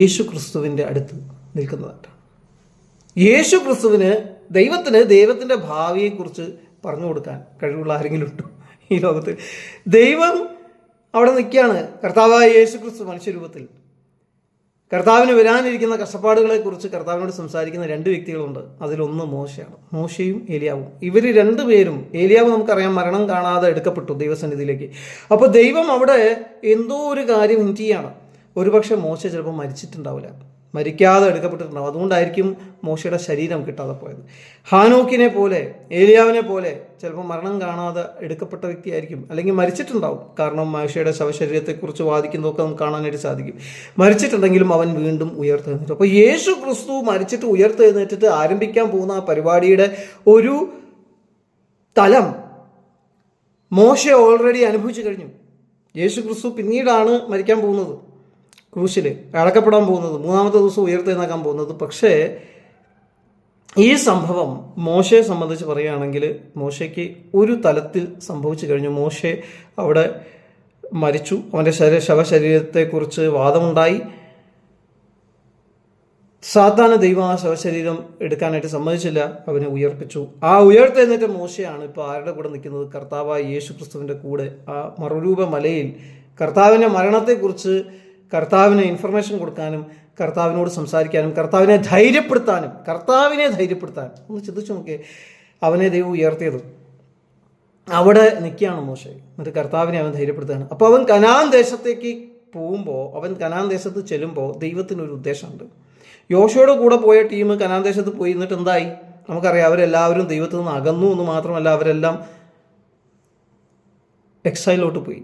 യേശു ക്രിസ്തുവിന്റെ അടുത്ത് നിൽക്കുന്നതായിട്ടാണ്. യേശു ക്രിസ്തുവിന് ദൈവത്തിന് ദൈവത്തിന്റെ ഭാവിയെക്കുറിച്ച് പറഞ്ഞു കൊടുക്കാൻ കഴിവുള്ള ആരെങ്കിലും ഉണ്ടോ ഈ ലോകത്ത്? ദൈവം അവിടെ നിൽക്കുകയാണ്. കർത്താവായ യേശു ക്രിസ്തു മനുഷ്യരൂപത്തിൽ. കർത്താവിന് വരാനിരിക്കുന്ന കഷ്ടപ്പാടുകളെക്കുറിച്ച് കർത്താവിനോട് സംസാരിക്കുന്ന രണ്ട് വ്യക്തികളുണ്ട്. അതിലൊന്ന് മോശയാണ്. മോശയും ഏലിയാവും. ഇവർ രണ്ടു പേരും ഏലിയാവ് നമുക്കറിയാം മരണം കാണാതെ എടുക്കപ്പെട്ടു ദൈവസന്നിധിയിലേക്ക്. അപ്പോൾ ദൈവം അവിടെ എന്തോ ഒരു കാര്യം ചെയ്യാണ്. ഒരുപക്ഷെ മോശ ചിലപ്പോൾ മരിച്ചിട്ടുണ്ടാവില്ല. മരിക്കാതെ എടുക്കപ്പെട്ടിട്ടുണ്ടാവും. അതുകൊണ്ടായിരിക്കും മോശയുടെ ശരീരം കിട്ടാതെ പോയത്. ഹാനോക്കിനെ പോലെ ഏലിയാവിനെ പോലെ ചിലപ്പോൾ മരണം കാണാതെ എടുക്കപ്പെട്ട വ്യക്തിയായിരിക്കും. അല്ലെങ്കിൽ മരിച്ചിട്ടുണ്ടാവും. കാരണം മോശയുടെ ശവശരീരത്തെക്കുറിച്ച് വാദിക്കുന്നതൊക്കെ നമുക്ക് കാണാനായിട്ട് സാധിക്കും. മരിച്ചിട്ടുണ്ടെങ്കിലും അവൻ വീണ്ടും ഉയർത്തെഴുന്നേറ്റു അപ്പോൾ യേശു ക്രിസ്തു മരിച്ചിട്ട് ഉയർത്തെഴുന്നേറ്റിട്ട് ആരംഭിക്കാൻ പോകുന്ന ആ പരിപാടിയുടെ ഒരു തലം മോശ ഓൾറെഡി അനുഭവിച്ചു കഴിഞ്ഞു. യേശു ക്രിസ്തു പിന്നീടാണ് മരിക്കാൻ പോകുന്നത്. ക്രൂശിൽ അടക്കപ്പെടാൻ പോകുന്നത് മൂന്നാമത്തെ ദിവസം ഉയർത്തെഴുന്നേക്കാൻ പോകുന്നത്. പക്ഷേ ഈ സംഭവം മോശയെ സംബന്ധിച്ച് പറയുകയാണെങ്കിൽ മോശയ്ക്ക് ഒരു തലത്തിൽ സംഭവിച്ചു കഴിഞ്ഞു. മോശെ അവിടെ മരിച്ചു. അവന്റെ ശരീര ശവശരീരത്തെക്കുറിച്ച് വാദമുണ്ടായി. സാധാരണ ദൈവം ആ ശവശരീരം എടുക്കാനായിട്ട് സമ്മതിച്ചില്ല. അവനെ ഉയർപ്പിച്ചു. ആ ഉയർത്തെഴുന്നേറ്റ മോശയാണ് ഇപ്പോൾ ആരുടെ കൂടെ നിൽക്കുന്നത്? കർത്താവായ യേശു ക്രിസ്തുവിന്റെ കൂടെ. ആ മറുരൂപ മലയിൽ കർത്താവിന്റെ മരണത്തെക്കുറിച്ച് കർത്താവിന് ഇൻഫർമേഷൻ കൊടുക്കാനും കർത്താവിനോട് സംസാരിക്കാനും കർത്താവിനെ ധൈര്യപ്പെടുത്താനും കർത്താവിനെ ധൈര്യപ്പെടുത്താനും. ഒന്ന് ചിന്തിച്ചു നോക്കിയേ. അവനെ ദൈവം ഉയർത്തിയത്. അവിടെ നിൽക്കുകയാണ് മോശെ. എന്നിട്ട് കർത്താവിനെ അവൻ ധൈര്യപ്പെടുത്തുകയാണ്. അപ്പോൾ അവൻ കനാൻ ദേശത്തേക്ക് പോകുമ്പോൾ അവൻ കനാൻ ദേശത്ത് ചെല്ലുമ്പോൾ ദൈവത്തിനൊരു ഉദ്ദേശമുണ്ട്. യോശയുടെ കൂടെ പോയ ടീം കനാൻ ദേശത്ത് പോയി എന്നിട്ട് എന്തായി? നമുക്കറിയാം അവരെല്ലാവരും ദൈവത്തിൽ നിന്ന് അകന്നു എന്ന് മാത്രമല്ല അവരെല്ലാം എക്സൈലോട്ട് പോയി.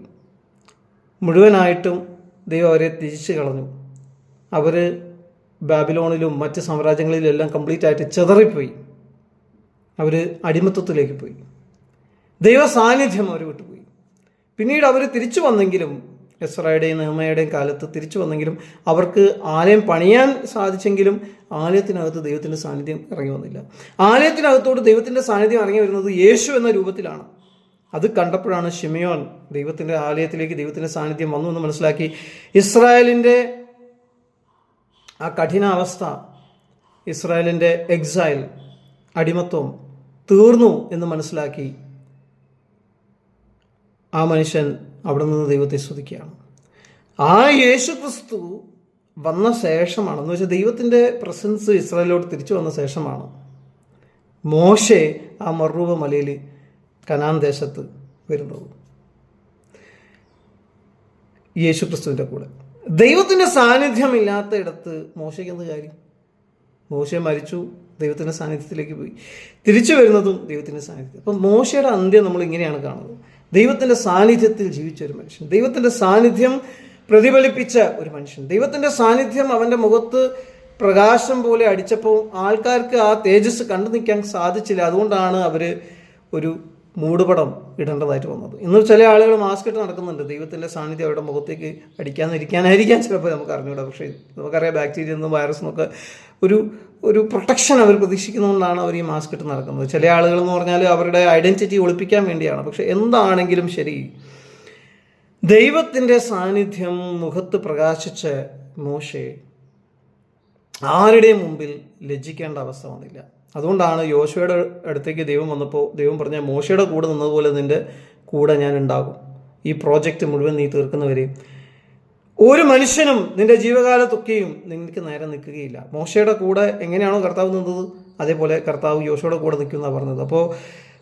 മുഴുവനായിട്ടും ദൈവം അവരെ തിരിച്ചു കളഞ്ഞു. അവർ ബാബിലോണിലും മറ്റ് സാമ്രാജ്യങ്ങളിലും എല്ലാം കംപ്ലീറ്റ് ആയിട്ട് ചെതറിപ്പോയി. അവർ അടിമത്വത്തിലേക്ക് പോയി. ദൈവ സാന്നിധ്യം അവർ വിട്ടുപോയി. പിന്നീട് അവർ തിരിച്ചു വന്നെങ്കിലും എസ്രയുടെയും നെഹമയുടെയും കാലത്ത് തിരിച്ചു വന്നെങ്കിലും അവർക്ക് ആലയം പണിയാൻ സാധിച്ചെങ്കിലും ആലയത്തിനകത്ത് ദൈവത്തിന്റെ സാന്നിധ്യം ഇറങ്ങി വന്നില്ല. ആലയത്തിനകത്തോട് ദൈവത്തിന്റെ സാന്നിധ്യം ഇറങ്ങി വരുന്നത് യേശു എന്ന രൂപത്തിലാണ്. അത് കണ്ടപ്പോഴാണ് ഷിമിയോൻ ദൈവത്തിന്റെ ആലയത്തിലേക്ക് ദൈവത്തിന്റെ സാന്നിധ്യം വന്നു എന്ന് മനസ്സിലാക്കി. ഇസ്രായേലിന്റെ ആ കഠിനാവസ്ഥ ഇസ്രായേലിന്റെ എക്സൈൽ അടിമത്വം തീർന്നു എന്ന് മനസ്സിലാക്കി ആ മനുഷ്യൻ അവിടെ നിന്ന് ദൈവത്തെ സ്തുതിക്കുകയാണ്. ആ യേശു ക്രിസ്തു വന്ന ശേഷമാണ് എന്ന് വെച്ചാൽ ദൈവത്തിന്റെ പ്രസൻസ് ഇസ്രായേലിലോട്ട് തിരിച്ചു വന്ന ശേഷമാണ് മോശെ ആ മറുരൂപ മലയിൽ കനാൻ ദേശത്ത് വരുന്നത്. യേശു ക്രിസ്തുവിന്റെ കൂടെ. ദൈവത്തിന്റെ സാന്നിധ്യമില്ലാത്തയിടത്ത് മോശയ്ക്ക് എന്ത് കാര്യം? മോശ മരിച്ചു ദൈവത്തിന്റെ സാന്നിധ്യത്തിലേക്ക് പോയി. തിരിച്ചു വരുന്നതും ദൈവത്തിന്റെ സാന്നിധ്യം അപ്പം മോശയുടെ അന്ത്യം നമ്മൾ ഇങ്ങനെയാണ് കാണുന്നത്. ദൈവത്തിന്റെ സാന്നിധ്യത്തിൽ ജീവിച്ച ഒരു മനുഷ്യൻ. ദൈവത്തിന്റെ സാന്നിധ്യം പ്രതിഫലിപ്പിച്ച ഒരു മനുഷ്യൻ. ദൈവത്തിന്റെ സാന്നിധ്യം അവന്റെ മുഖത്ത് പ്രകാശം പോലെ അടിച്ചപ്പോൾ ആൾക്കാർക്ക് ആ തേജസ് കണ്ടു നിൽക്കാൻ സാധിച്ചില്ല. അതുകൊണ്ടാണ് അവർ ഒരു മൂടുപടം ഇടേണ്ടതായിട്ട് വന്നത്. ഇന്ന് ചില ആളുകൾ മാസ്ക് ഇട്ട് നടക്കുന്നുണ്ട്. ദൈവത്തിന്റെ സാന്നിധ്യം അവരുടെ മുഖത്തേക്ക് അടിക്കാതിരിക്കാനായിരിക്കാം ചിലപ്പോൾ നമുക്ക് അറിഞ്ഞൂടാ. പക്ഷേ നമുക്കറിയാം ബാക്ടീരിയ നിന്നും വൈറസ് നിന്നൊക്കെ ഒരു ഒരു പ്രൊട്ടക്ഷൻ അവർ പ്രതീക്ഷിക്കുന്നതുകൊണ്ടാണ് അവർ ഈ മാസ്ക് ഇട്ട് നടക്കുന്നത്. ചില ആളുകൾ എന്ന് പറഞ്ഞാൽ അവരുടെ ഐഡന്റിറ്റി ഒളിപ്പിക്കാൻ വേണ്ടിയാണ്. പക്ഷേ എന്താണെങ്കിലും ശരി ദൈവത്തിന്റെ സാന്നിധ്യം മുഖത്ത് പ്രകാശിച്ച മോശെ ആരുടെയും മുമ്പിൽ ലജ്ജിക്കേണ്ട അവസ്ഥ വന്നില്ല. അതുകൊണ്ടാണ് യോശുവയുടെ അടുത്തേക്ക് ദൈവം വന്നപ്പോൾ ദൈവം പറഞ്ഞ മോശയുടെ കൂടെ നിന്നതുപോലെ നിന്റെ കൂടെ ഞാൻ ഉണ്ടാകും. ഈ പ്രോജക്റ്റ് മുഴുവൻ നീ തീർക്കുന്നവരെയും ഒരു മനുഷ്യനും നിന്റെ ജീവകാലത്തൊക്കെയും നിനക്ക് നേരെ നിൽക്കുകയില്ല. മോശയുടെ കൂടെ എങ്ങനെയാണോ കർത്താവ് നിന്നത് അതേപോലെ കർത്താവ് യോശയുടെ കൂടെ നിൽക്കുന്ന പറഞ്ഞത്. അപ്പോൾ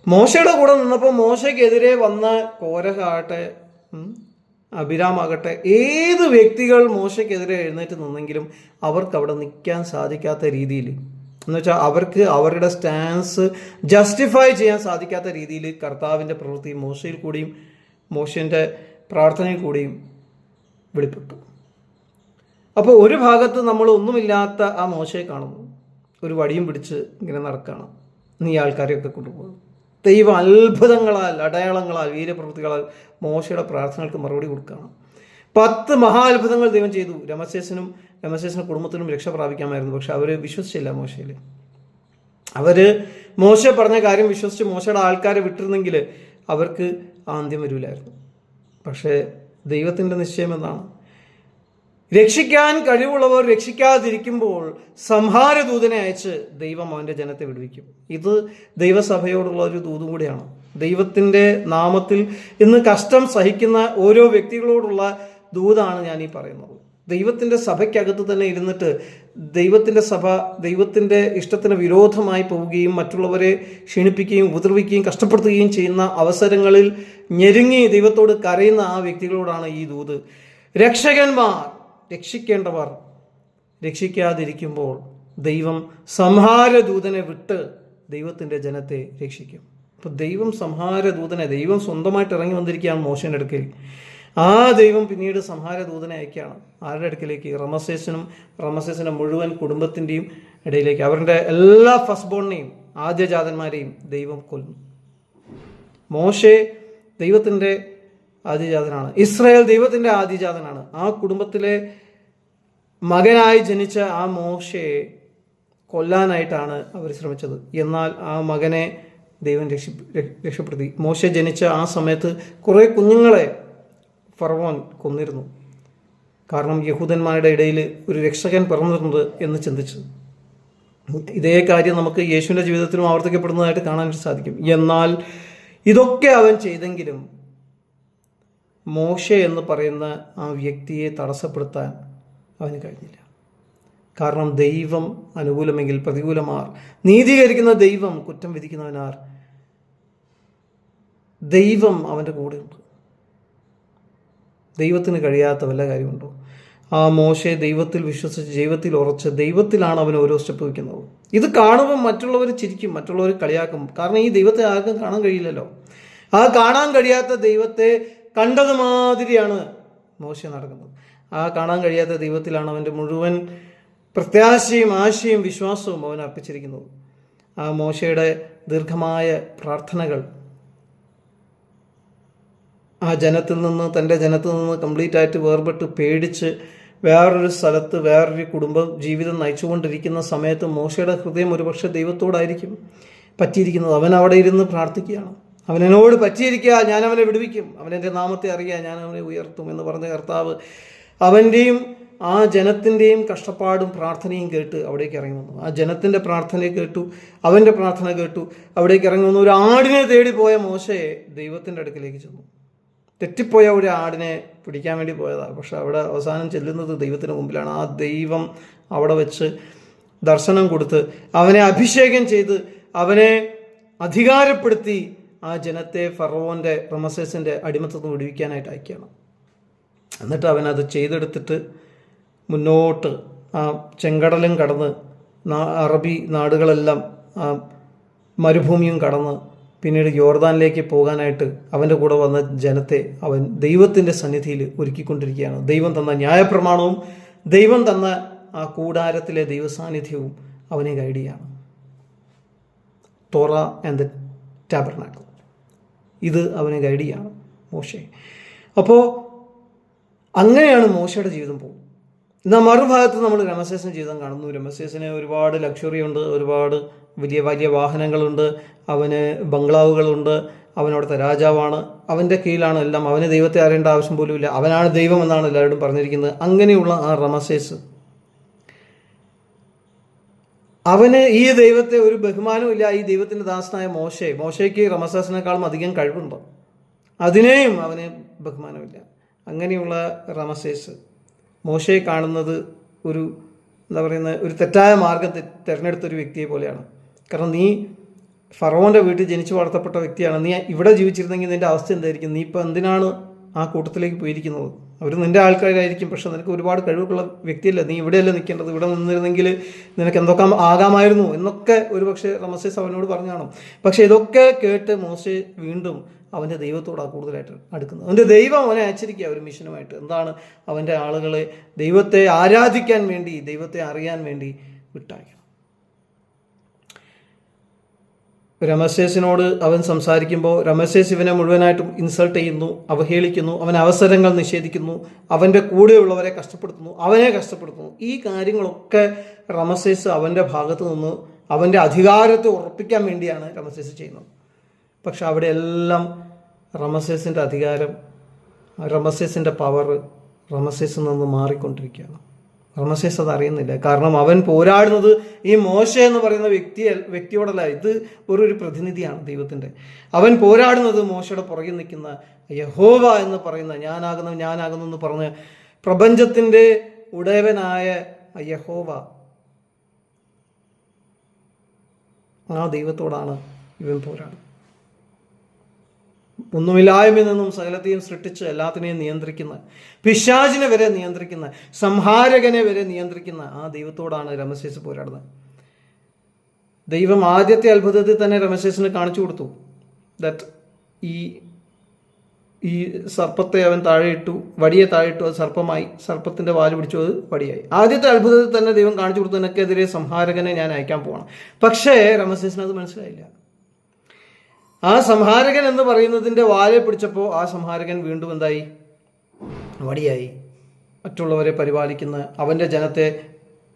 മോശയുടെ കൂടെ നിന്നപ്പോൾ മോശയ്ക്കെതിരെ വന്ന കോരഹാകട്ടെ അഭിരാമാകട്ടെ ഏത് വ്യക്തികൾ മോശയ്ക്കെതിരെ എഴുന്നേറ്റ് നിന്നെങ്കിലും അവർക്ക് അവിടെ നിൽക്കാൻ സാധിക്കാത്ത രീതിയിൽ എന്ന് വെച്ചാൽ അവർക്ക് അവരുടെ സ്റ്റാൻസ് ജസ്റ്റിഫൈ ചെയ്യാൻ സാധിക്കാത്ത രീതിയിൽ കർത്താവിന്റെ പ്രവൃത്തി മോശയിൽ കൂടിയും മോശന്റെ പ്രാർത്ഥനയിൽ കൂടിയും വെളിപ്പെട്ടു. അപ്പോൾ ഒരു ഭാഗത്ത് നമ്മൾ ഒന്നുമില്ലാത്ത ആ മോശയെ കാണുന്നു. ഒരു വടിയും പിടിച്ച് ഇങ്ങനെ നടക്കണം. നീ ആൾക്കാരെയൊക്കെ കൊണ്ടുപോകും. ദൈവം അത്ഭുതങ്ങളാൽ അടയാളങ്ങളാൽ വീരപ്രവൃത്തികളാൽ മോശയുടെ പ്രാർത്ഥനകൾക്ക് മറുപടി കൊടുക്കുകയാണ് പത്ത് മഹാത്ഭുതങ്ങൾ ദൈവം ചെയ്തു. രമശേഷനും രമശേഷന കുടുംബത്തിനും രക്ഷ പ്രാപിക്കാമായിരുന്നു. പക്ഷെ അവർ വിശ്വസിച്ചില്ല മോശയിൽ അവർ മോശ പറഞ്ഞ കാര്യം വിശ്വസിച്ച് മോശയുടെ ആൾക്കാരെ വിട്ടിരുന്നെങ്കിൽ അവർക്ക് ആന്ത്യം വരില്ലായിരുന്നു പക്ഷേ ദൈവത്തിന്റെ നിശ്ചയം എന്നാണ് രക്ഷിക്കാൻ കഴിവുള്ളവർ രക്ഷിക്കാതിരിക്കുമ്പോൾ സംഹാരദൂതനെ അയച്ച് ദൈവം അവന്റെ ജനത്തെ വിടുവിക്കും. ഇത് ദൈവസഭയോടുള്ള ഒരു ദൂതും കൂടിയാണ്. ദൈവത്തിന്റെ നാമത്തിൽ ഇന്ന് കഷ്ടം സഹിക്കുന്ന ഓരോ വ്യക്തികളോടുള്ള ദൂതാണ് ഞാൻ ഈ പറയുന്നത്. ദൈവത്തിന്റെ സഭയ്ക്കകത്ത് തന്നെ ഇരുന്നിട്ട് ദൈവത്തിന്റെ സഭ ദൈവത്തിന്റെ ഇഷ്ടത്തിന് വിരോധമായി പോവുകയും മറ്റുള്ളവരെ ക്ഷീണിപ്പിക്കുകയും ഉപദ്രവിക്കുകയും കഷ്ടപ്പെടുത്തുകയും ചെയ്യുന്ന അവസരങ്ങളിൽ ഞെരുങ്ങി ദൈവത്തോട് കരയുന്ന ആ വ്യക്തികളോടാണ് ഈ ദൂത്. രക്ഷകന്മാർ രക്ഷിക്കേണ്ടവർ രക്ഷിക്കാതിരിക്കുമ്പോൾ ദൈവം സംഹാരദൂതനെ വിട്ട് ദൈവത്തിന്റെ ജനത്തെ രക്ഷിക്കും. അപ്പോൾ ദൈവം സംഹാരദൂതനെ ദൈവം സ്വന്തമായിട്ട് ഇറങ്ങി വന്നിരിക്കുകയാണ് മോശന്റെ അടുക്കൽ. ആ ദൈവം പിന്നീട് സംഹാരദൂതനെ അയക്കുകയാണ്. ആരുടെ അടുക്കിലേക്ക്? റമസേസിനും റമസേസിന്റെ മുഴുവൻ കുടുംബത്തിന്റെയും ഇടയിലേക്ക്. അവരുടെ എല്ലാ ഫസ്റ്റ് ബോണിനെയും ആദ്യജാതന്മാരെയും ദൈവം കൊല്ലുന്നു മോശെ ദൈവത്തിന്റെ ആദ്യജാതനാണ്. ഇസ്രായേൽ ദൈവത്തിന്റെ ആദ്യജാതനാണ്. ആ കുടുംബത്തിലെ മകനായി ജനിച്ച ആ മോശയെ കൊല്ലാനായിട്ടാണ് അവർ ശ്രമിച്ചത്. എന്നാൽ ആ മകനെ ദൈവം രക്ഷ രക്ഷപ്പെടുത്തി. മോശ ജനിച്ച ആ സമയത്ത് കുറേ കുഞ്ഞുങ്ങളെ ഫറവോൻ കൊന്നിരുന്നു. കാരണം യഹൂദന്മാരുടെ ഇടയിൽ ഒരു രക്ഷകൻ പിറന്നിരുന്നത് എന്ന് ചിന്തിച്ചു. ഇതേ കാര്യം നമുക്ക് യേശുവിന്റെ ജീവിതത്തിലും ആവർത്തിക്കപ്പെടുന്നതായിട്ട് കാണാൻ സാധിക്കും. എന്നാൽ ഇതൊക്കെ അവൻ ചെയ്തെങ്കിലും മോശ എന്ന് പറയുന്ന ആ വ്യക്തിയെ തടസ്സപ്പെടുത്താൻ അവന് കഴിഞ്ഞില്ല. കാരണം ദൈവം അനുകൂലമെങ്കിൽ പ്രതികൂലമാർ നീതീകരിക്കുന്ന ദൈവം കുറ്റം വിധിക്കുന്നവനാർ ദൈവം അവന്റെ കൂടെയുണ്ട് ദൈവത്തിന് കഴിയാത്ത വല്ല കാര്യമുണ്ടോ? ആ മോശയെ ദൈവത്തിൽ വിശ്വസിച്ച് ദൈവത്തിൽ ഉറച്ച് ദൈവത്തിലാണ് അവൻ ഓരോ സ്റ്റെപ്പ് വയ്ക്കുന്നത്. ഇത് കാണുമ്പോൾ മറ്റുള്ളവർ ചിരിക്കും മറ്റുള്ളവർ കളിയാക്കും. കാരണം ഈ ദൈവത്തെ ആർക്കും കാണാൻ കഴിയില്ലല്ലോ. ആ കാണാൻ കഴിയാത്ത ദൈവത്തെ കണ്ടത് മാതിരിയാണ് മോശ നടക്കുന്നത്. ആ കാണാൻ കഴിയാത്ത ദൈവത്തിലാണ് അവന്റെ മുഴുവൻ പ്രത്യാശയും ആശയും വിശ്വാസവും അവൻ അർപ്പിച്ചിരിക്കുന്നത്. ആ മോശയുടെ ദീർഘമായ പ്രാർത്ഥനകൾ ആ ജനത്തിൽ നിന്ന് തന്റെ ജനത്തിൽ നിന്ന് കംപ്ലീറ്റ് ആയിട്ട് വേർപെട്ട് പേടിച്ച് വേറൊരു സ്ഥലത്ത് വേറൊരു കുടുംബം ജീവിതം നയിച്ചുകൊണ്ടിരിക്കുന്ന സമയത്ത് മോശയുടെ ഹൃദയം ഒരുപക്ഷെ ദൈവത്തോടായിരിക്കും പറ്റിയിരിക്കുന്നത്. അവൻ അവിടെ ഇരുന്ന് പ്രാർത്ഥിക്കുകയാണ്. അവനോട് പറ്റിയിരിക്കുക ഞാൻ അവനെ വിടുവിക്കും. അവനെന്റെ നാമത്തെ അറിയുക ഞാൻ അവനെ ഉയർത്തും എന്ന് പറഞ്ഞ കർത്താവ് അവന്റെയും ആ ജനത്തിന്റെയും കഷ്ടപ്പാടും പ്രാർത്ഥനയും കേട്ട് അവിടേക്ക് ഇറങ്ങി വന്നു. ആ ജനത്തിന്റെ പ്രാർത്ഥന കേട്ടു അവന്റെ പ്രാർത്ഥന കേട്ടു അവിടേക്ക് ഇറങ്ങി വന്നു. ഒരു ആടിനെ തേടി പോയ മോശയെ ദൈവത്തിന്റെ അടുക്കിലേക്ക് ചെന്നു. തെറ്റിപ്പോയ ഒരു ആടിനെ പിടിക്കാൻ വേണ്ടി പോയതാണ് പക്ഷെ അവിടെ അവസാനം ചെല്ലുന്നത് ദൈവത്തിന് മുമ്പിലാണ്. ആ ദൈവം അവിടെ വെച്ച് ദർശനം കൊടുത്ത് അവനെ അഭിഷേകം ചെയ്ത് അവനെ അധികാരപ്പെടുത്തി ആ ജനത്തെ ഫറവോന്റെ റമസേസിന്റെ അടിമത്തത്തിൽ വിടുവിക്കാനായിട്ട് അയക്കുകയാണ്. എന്നിട്ട് അവൻ അത് ചെയ്തെടുത്തിട്ട് മുന്നോട്ട് ആ ചെങ്കടലും കടന്ന് അറബി നാടുകളെല്ലാം ആ മരുഭൂമിയും കടന്ന് പിന്നീട് യോർദാനിലേക്ക് പോകാനായിട്ട് അവന്റെ കൂടെ വന്ന ജനത്തെ അവൻ ദൈവത്തിന്റെ സന്നിധിയിൽ ഒരുക്കിക്കൊണ്ടിരിക്കുകയാണ്. ദൈവം തന്ന ന്യായപ്രമാണവും ദൈവം തന്ന ആ കൂടാരത്തിലെ ദൈവസാന്നിധ്യവും അവനെ ഗൈഡ് ചെയ്യാണ്. തോറ ആൻഡ് ദ ടാബർനാക്കൾ ഇത് അവനെ ഗൈഡ് ചെയ്യാണ് മോശെ. അപ്പോൾ അങ്ങനെയാണ് മോശയുടെ ജീവിതം പോകും എന്നാൽ മറുഭാഗത്ത് നമ്മൾ രമസേസിന്റെ ജീവിതം കാണുന്നു. രമസേസിന് ഒരുപാട് ലക്ഷറി ഉണ്ട് ഒരുപാട് വലിയ വലിയ വാഹനങ്ങളുണ്ട് അവന് ബംഗ്ലാവുകളുണ്ട് അവനവിടുത്തെ രാജാവാണ്. അവന്റെ കീഴിലാണ് എല്ലാം. അവന് ദൈവത്തെ അറിയേണ്ട ആവശ്യം പോലുമില്ല അവനാണ് ദൈവം എന്നാണ് എല്ലാവരോടും പറഞ്ഞിരിക്കുന്നത്. അങ്ങനെയുള്ള ആ റമസേസ്. അവന് ഈ ദൈവത്തെ ഒരു ബഹുമാനമില്ല ഈ ദൈവത്തിന്റെ ദാസനായ മോശയെ മോശയ്ക്ക് റമസേസിനേക്കാളും അധികം കഴിവുണ്ട്. അതിനെയും അവന് ബഹുമാനമില്ല. അങ്ങനെയുള്ള റമസേസ്. മോശയെ കാണുന്നത് ഒരു എന്താ പറയുന്നത് ഒരു തെറ്റായ മാർഗം തെ- തിരഞ്ഞെടുത്ത ഒരു വ്യക്തിയെ പോലെയാണ്. കാരണം നീ ഫറോന്റെ വീട്ടിൽ ജനിച്ചു വളർത്തപ്പെട്ട വ്യക്തിയാണ്. നീ ഇവിടെ ജീവിച്ചിരുന്നെങ്കിൽ നിന്റെ അവസ്ഥ എന്തായിരിക്കും? നീ ഇപ്പോൾ എന്തിനാണ് ആ കൂട്ടത്തിലേക്ക് പോയിരിക്കുന്നത്? അവർ നിന്റെ ആൾക്കാരായിരിക്കും പക്ഷെ നിനക്ക് ഒരുപാട് കഴിവുള്ള വ്യക്തിയല്ല നീ. ഇവിടെയല്ല നിൽക്കേണ്ടത്? ഇവിടെ നിന്നിരുന്നെങ്കിൽ നിനക്ക് എന്തൊക്കെ ആകാമായിരുന്നു എന്നൊക്കെ ഒരു പക്ഷേ റമസേസ് അവനോട് കാണും. പക്ഷെ ഇതൊക്കെ കേട്ട് മോശെ വീണ്ടും അവന്റെ ദൈവത്തോടാണ് കൂടുതലായിട്ട് അടുക്കുന്നത്. അവന്റെ ദൈവം അവനെ അയച്ചിരിക്കുക ഒരു മിഷനുമായിട്ട്. എന്താണ് അവന്റെ ആളുകളെ ദൈവത്തെ ആരാധിക്കാൻ വേണ്ടി ദൈവത്തെ അറിയാൻ വേണ്ടി വിട്ടയക്കണം രമശേഷിനോട് അവൻ സംസാരിക്കുമ്പോൾ രമശേഷ് ഇവനെ മുഴുവനായിട്ടും ഇൻസൾട്ട് ചെയ്യുന്നു അവഹേളിക്കുന്നു അവൻ അവസരങ്ങൾ നിഷേധിക്കുന്നു അവന്റെ കൂടെയുള്ളവരെ കഷ്ടപ്പെടുത്തുന്നു അവനെ കഷ്ടപ്പെടുത്തുന്നു. ഈ കാര്യങ്ങളൊക്കെ റമസേസ് അവന്റെ ഭാഗത്ത് നിന്ന് അവന്റെ അധികാരത്തെ ഉറപ്പിക്കാൻ വേണ്ടിയാണ് റമസേസ് ചെയ്യുന്നത്. പക്ഷെ അവിടെ എല്ലാം റമസേസിന്റെ അധികാരം റമസേസിന്റെ പവർ റമസേസിൽ നിന്ന് മാറിക്കൊണ്ടിരിക്കുകയാണ്. റമസേസ് അത് അറിയുന്നില്ല. കാരണം അവൻ പോരാടുന്നത് ഈ മോശ എന്ന് പറയുന്ന വ്യക്തി വ്യക്തിയോടല്ല ഇത് ഒരു പ്രതിനിധിയാണ് ദൈവത്തിന്റെ അവൻ പോരാടുന്നത് മോശയുടെ പുറകിൽ നിൽക്കുന്ന യഹോവ എന്ന് പറയുന്ന ഞാനാകുന്നു ഞാനാകുന്നു എന്ന് പറഞ്ഞ് പ്രപഞ്ചത്തിന്റെ ഉടയവനായ യഹോവ. ആ ദൈവത്തോടാണ് ഇവൻ പോരാടുന്നത്. ഒന്നുമില്ലായ്മയിൽ നിന്നും സകലത്തെയും സൃഷ്ടിച്ച് എല്ലാത്തിനെയും നിയന്ത്രിക്കുന്ന പിശാചിനെ വരെ നിയന്ത്രിക്കുന്ന സംഹാരകനെ വരെ നിയന്ത്രിക്കുന്ന ആ ദൈവത്തോടാണ് രമശേഷ് പോരാടുന്നത്. ദൈവം ആദ്യത്തെ അത്ഭുതത്തിൽ തന്നെ രമശേഷിന് കാണിച്ചു കൊടുത്തു. ദറ്റ് ഈ ഈ സർപ്പത്തെ അവൻ താഴെയിട്ടു വടിയെ താഴെയിട്ടു അത് സർപ്പമായി സർപ്പത്തിന്റെ വാൽ പിടിച്ചു അത് വടിയായി. ആദ്യത്തെ അത്ഭുതത്തിൽ തന്നെ ദൈവം കാണിച്ചു കൊടുത്തു സംഹാരകനെ ഞാൻ അയക്കാൻ പോകണം പക്ഷേ രമശേഷിന് അത് മനസ്സിലായില്ല. ആ സംഹാരകൻ എന്ന് പറയുന്നതിന്റെ വാലെ പിടിച്ചപ്പോൾ ആ സംഹാരകൻ വീണ്ടും എന്തായി? വടിയായി. മറ്റുള്ളവരെ പരിപാലിക്കുന്ന അവന്റെ ജനത്തെ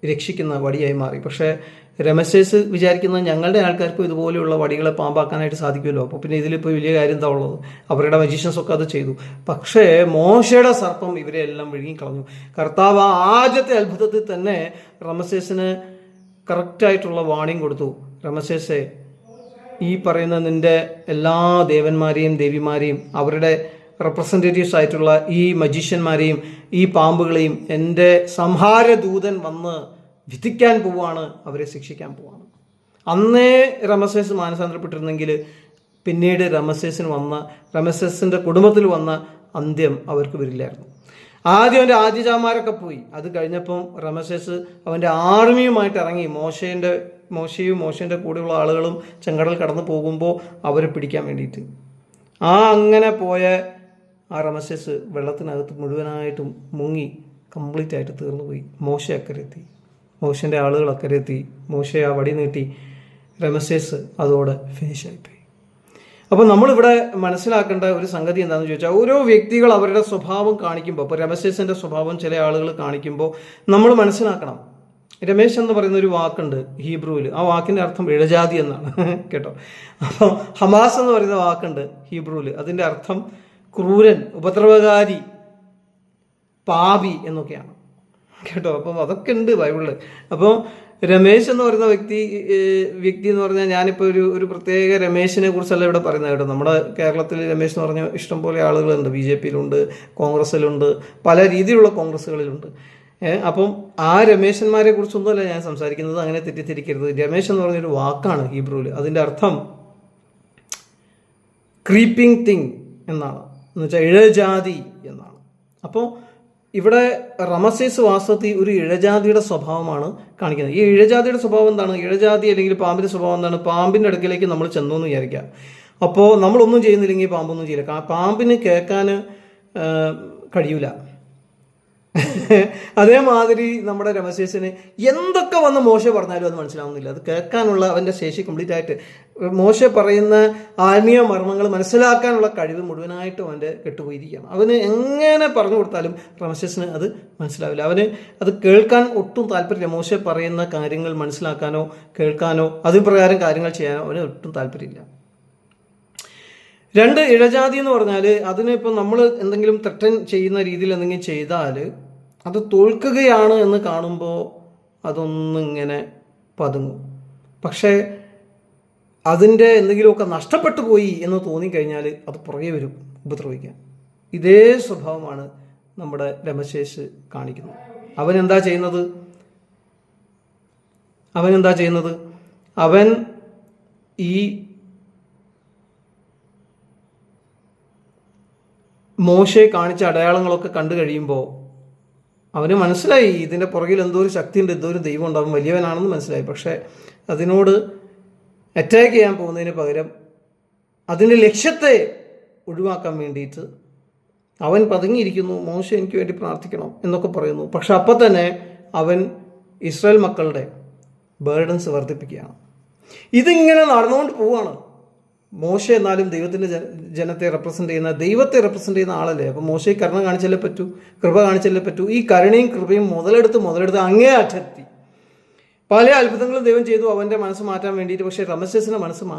രക്ഷിക്കുന്ന വടിയായി മാറി. പക്ഷേ രമശേസ് വിചാരിക്കുന്ന ഞങ്ങളുടെ ആൾക്കാർക്കും ഇതുപോലെയുള്ള വടികളെ പാമ്പാക്കാനായിട്ട് സാധിക്കുമല്ലോ. അപ്പോൾ പിന്നെ ഇതിലിപ്പോൾ വലിയ കാര്യം എന്താ ഉള്ളത്? അവരുടെ മജീഷ്യൻസ് ഒക്കെ അത് ചെയ്തു. പക്ഷേ മോശയുടെ സർപ്പം ഇവരെ എല്ലാം വിഴുങ്ങിക്കളഞ്ഞു. കർത്താവ് ആ ആദ്യത്തെ അത്ഭുതത്തിൽ തന്നെ റമസേസിന് കറക്റ്റായിട്ടുള്ള വാണിംഗ് കൊടുത്തു. റമസേസെ ഈ പറയുന്ന നിന്റെ എല്ലാ ദേവന്മാരെയും ദേവിമാരെയും അവരുടെ റെപ്രസെന്റേറ്റീവ്സ് ആയിട്ടുള്ള ഈ മജീഷ്യന്മാരെയും ഈ പാമ്പുകളെയും എന്റെ സംഹാരദൂതൻ വന്ന് വിധിക്കാൻ പോവാണ് അവരെ ശിക്ഷിക്കാൻ പോവാണ്. അന്നേ റമസേസ് മാനസാന്തരപ്പെട്ടിരുന്നെങ്കിൽ പിന്നീട് റമസേസിന് വന്ന റമസേസിന്റെ കുടുംബത്തിൽ വന്ന അന്ത്യം അവർക്ക് വരില്ലായിരുന്നു. ആദ്യം അവന്റെ ആദ്യജാമാരൊക്കെ പോയി. അത് കഴിഞ്ഞപ്പം റമസേസ് അവന്റെ ആർമിയുമായിട്ട് ഇറങ്ങി. മോശേന്റെ മോശയും മോശന്റെ കൂടെയുള്ള ആളുകളും ചെങ്കടൽ കടന്നു പോകുമ്പോൾ അവരെ പിടിക്കാൻ വേണ്ടിയിട്ട്. ആ അങ്ങനെ പോയ ആ റമസസ് വെള്ളത്തിനകത്ത് മുഴുവനായിട്ടും മുങ്ങി കംപ്ലീറ്റ് ആയിട്ട് തീർന്നു പോയി. മോശ അക്കരെ എത്തി. മോശന്റെ ആളുകൾ അക്കരെ എത്തി. മോശ ആ വടി നീട്ടി. റമസേസ് അതോടെ ഫിനിഷ് ആയിപ്പോയി അപ്പോൾ നമ്മളിവിടെ മനസ്സിലാക്കേണ്ട ഒരു സംഗതി എന്താണെന്ന് ചോദിച്ചാൽ ഓരോ വ്യക്തികൾ അവരുടെ സ്വഭാവം കാണിക്കുമ്പോൾ ഇപ്പോൾ രമസേസിന്റെ സ്വഭാവം ചില ആളുകൾ കാണിക്കുമ്പോൾ നമ്മൾ മനസ്സിലാക്കണം രമേശ് എന്ന് പറയുന്ന ഒരു വാക്കുണ്ട് ഹീബ്രുവിൽ. ആ വാക്കിന്റെ അർത്ഥം ഇഴജാതി എന്നാണ്. കേട്ടോ? അപ്പോൾ ഹമാസ് എന്ന് പറയുന്ന വാക്കുണ്ട് ഹീബ്രുവിൽ. അതിന്റെ അർത്ഥം ക്രൂരൻ ഉപദ്രവകാരി പാപി എന്നൊക്കെയാണ്. കേട്ടോ? അപ്പം അതൊക്കെ ഉണ്ട് ബൈബിളിൽ അപ്പോൾ രമേശ് എന്ന് പറയുന്ന വ്യക്തി വ്യക്തി എന്ന് പറഞ്ഞാൽ ഞാനിപ്പോൾ ഒരു ഒരു പ്രത്യേക രമേശിനെ കുറിച്ചല്ല ഇവിടെ പറയുന്നത് കേട്ടോ. നമ്മുടെ കേരളത്തിൽ രമേശ് എന്ന് പറഞ്ഞ ഇഷ്ടംപോലെ ആളുകളുണ്ട്. ബി ജെ പിയിലുണ്ട് കോൺഗ്രസ്സിലുണ്ട് പല രീതിയിലുള്ള കോൺഗ്രസ്സുകളിലുണ്ട്. അപ്പം ആ രമേശന്മാരെ കുറിച്ചൊന്നുമല്ല ഞാൻ സംസാരിക്കുന്നത് അങ്ങനെ തെറ്റിദ്ധരിക്കരുത്. രമേശ് എന്ന് പറഞ്ഞൊരു വാക്കാണ് ഹീബ്രുവിൽ അതിന്റെ അർത്ഥം ക്രീപ്പിംഗ് തിങ് എന്നാണ്. എന്ന് വെച്ചാൽ ഇഴജാതി എന്നാണ്. അപ്പോൾ ഇവിടെ റമസേസ് വാസ്തവത്തിൽ ഒരു ഇഴജാതിയുടെ സ്വഭാവമാണ് കാണിക്കുന്നത്. ഈ ഇഴജാതിയുടെ സ്വഭാവം എന്താണ്? ഇഴജാതി അല്ലെങ്കിൽ പാമ്പിന്റെ സ്വഭാവം എന്താണ്? പാമ്പിന്റെ അടുക്കിലേക്ക് നമ്മൾ ചെന്നു എന്ന് വിചാരിക്കുക. അപ്പോൾ നമ്മളൊന്നും ചെയ്യുന്നില്ലെങ്കിൽ പാമ്പൊന്നും ചെയ്യില്ല. പാമ്പിന് കേൾക്കാൻ കഴിയൂല. അതേമാതിരി നമ്മുടെ രമശേഷന് എന്തൊക്കെ വന്ന് മോശ പറഞ്ഞാലും അത് മനസ്സിലാവുന്നില്ല. അത് കേൾക്കാനുള്ള അവന്റെ ശേഷി കംപ്ലീറ്റ് ആയിട്ട് മോശ പറയുന്ന ആത്മീയ മർമ്മങ്ങൾ മനസ്സിലാക്കാനുള്ള കഴിവ് മുഴുവനായിട്ടും അവന്റെ കെട്ടുപോയിരിക്കുകയാണ്. അവന് എങ്ങനെ പറഞ്ഞു കൊടുത്താലും രമശേഷന് അത് മനസ്സിലാവില്ല. അവന് അത് കേൾക്കാൻ ഒട്ടും താല്പര്യമില്ല. മോശ പറയുന്ന കാര്യങ്ങൾ മനസ്സിലാക്കാനോ കേൾക്കാനോ അത് പ്രകാരം കാര്യങ്ങൾ ചെയ്യാനോ അവന് ഒട്ടും താല്പര്യമില്ല. രണ്ട് ഇഴജാതി എന്ന് പറഞ്ഞാൽ അതിനിപ്പോൾ നമ്മൾ എന്തെങ്കിലും തെറ്റൻ ചെയ്യുന്ന രീതിയിൽ എന്തെങ്കിലും ചെയ്താൽ അത് തോൽക്കുകയാണ് എന്ന് കാണുമ്പോൾ അതൊന്നിങ്ങനെ പതുങ്ങും. പക്ഷേ അതിന്റെ എന്തെങ്കിലുമൊക്കെ നഷ്ടപ്പെട്ടു പോയി എന്ന് തോന്നിക്കഴിഞ്ഞാൽ അത് പുറകെ വരും ഉപദ്രവിക്കാൻ ഇതേ സ്വഭാവമാണ് നമ്മുടെ രമശേഷ് കാണിക്കുന്നത്. അവൻ എന്താ ചെയ്യുന്നത്? അവൻ എന്താ ചെയ്യുന്നത്? അവൻ ഈ മോശയെ കാണിച്ച അടയാളങ്ങളൊക്കെ കണ്ടു കഴിയുമ്പോൾ അവന് മനസ്സിലായി ഇതിന്റെ പുറകിൽ എന്തോ ഒരു ശക്തിയുണ്ട് എന്തോ ഒരു ദൈവം ഉണ്ട് അവൻ വലിയവനാണെന്ന് മനസ്സിലായി. പക്ഷേ അതിനോട് അറ്റാക്ക് ചെയ്യാൻ പോകുന്നതിന് പകരം അതിന്റെ ലക്ഷ്യത്തെ ഒഴിവാക്കാൻ വേണ്ടിയിട്ട് അവൻ പതുങ്ങിയിരിക്കുന്നു മോശം എനിക്ക് വേണ്ടി പ്രാർത്ഥിക്കണം എന്നൊക്കെ പറയുന്നു. പക്ഷെ അപ്പം തന്നെ അവൻ ഇസ്രായേൽ മക്കളുടെ ബേർഡൻസ് വർദ്ധിപ്പിക്കുകയാണ്. ഇതിങ്ങനെ നടന്നുകൊണ്ട് പോവുകയാണ് മോശ എന്നാലും ദൈവത്തിന്റെ ജനത്തെ റെപ്രസെന്റ് ചെയ്യുന്ന ദൈവത്തെ റെപ്രസെന്റ് ചെയ്യുന്ന ആളല്ലേ? അപ്പോൾ മോശയെ കരുണ കാണിച്ചല്ലേ പറ്റൂ? കൃപ കാണിച്ചല്ലേ പറ്റൂ? ഈ കരുണയും കൃപയും മുതലെടുത്ത് മുതലെടുത്ത് അങ്ങേ അറ്റത്തി. പല അത്ഭുതങ്ങളും ദൈവം ചെയ്തു അവന്റെ മനസ്സ് മാറ്റാൻ വേണ്ടിയിട്ട് പക്ഷേ റമസേസിന്റെ മനസ്സ്